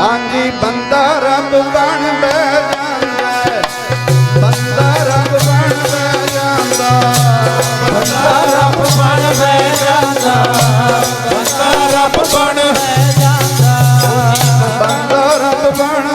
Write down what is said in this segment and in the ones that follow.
ਹਾਂਜੀ, ਬੰਦਾ ਰੱਬ ਬਣ ਬਹਿ ਜਾਂਦਾ ਬੰਦਾ ਰੱਬ ਬਣ ਬਹਿ ਜਾਂਦਾ ਬੰਦਾ ਰੱਬ ਬਣ ਬਹਿ ਜਾਂਦਾ ਬੰਦਾ ਰੱਬ ਬਣ ਬਹਿ ਜਾਂਦਾ ਬੰਦਾ ਰੱਬ ਬਣ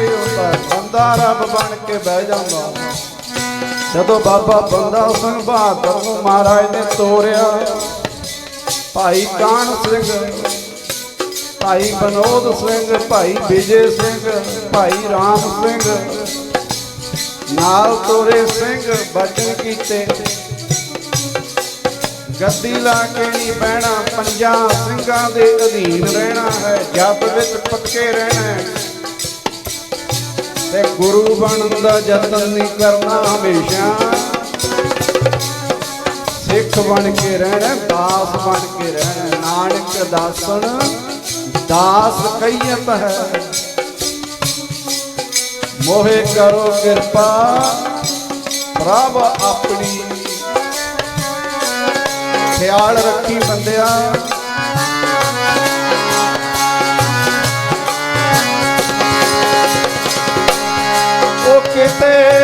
ਕੋਈ ਹੁੰਦਾ ਬੰਦਾ ਰੱਬ ਬਣ ਕੇ ਬਹਿ ਜਾਂਦਾ ਜਦੋਂ ਬਾਬਾ ਬੰਦਾ ਸਿੰਘ ਬਹਾਦਰ ਨੂੰ ਮਹਾਰਾਜ ਨੇ ਤੋਰਿਆ, ਭਾਈ ਕਾਨ ਸਿੰਘ, ਭਾਈ ਬਨੋਦ ਸਿੰਘ, ਭਾਈ ਵਿਜੇ ਸਿੰਘ, ਭਾਈ ਰਾਮ ਸਿੰਘ, ਨਾਲ ਤੋਰੇ ਸਿੰਘ, ਬਚਨ ਕੀਤੇ। ਗੱਦੀ ਲਾ ਕੇ ਨਹੀਂ ਬਹਿਣਾ, ਪੰਜਾਂ ਸਿੰਘਾਂ ਦੇ ਅਧੀਨ ਰਹਿਣਾ ਹੈ। ਜੱਬ ਵਿੱਚ ਪੱਕੇ ਰਹਿਣਾ ਹੈ। ਤੇ ਗੁਰੂ ਬਣਨ ਦਾ ਯਤਨ ਨਹੀਂ ਕਰਨਾ ਹਮੇਸ਼ਾ। ਸਿੱਖ ਬਣ ਕੇ ਰਹਿਣਾ, ਦਾਸ ਬਣ ਕੇ ਰਹਿਣਾ, ਨਾਨਕ ਦਾਸਨ, ਦਾਸ ਕਈਤ ਹੈ ਮੋਹਿ ਕਰੋ ਕਿਰਪਾ, ਪ੍ਰਭ ਆਪਣੀ। ਖਿਆਲ ਰੱਖੀ ਬੰਦਿਆ। muerte.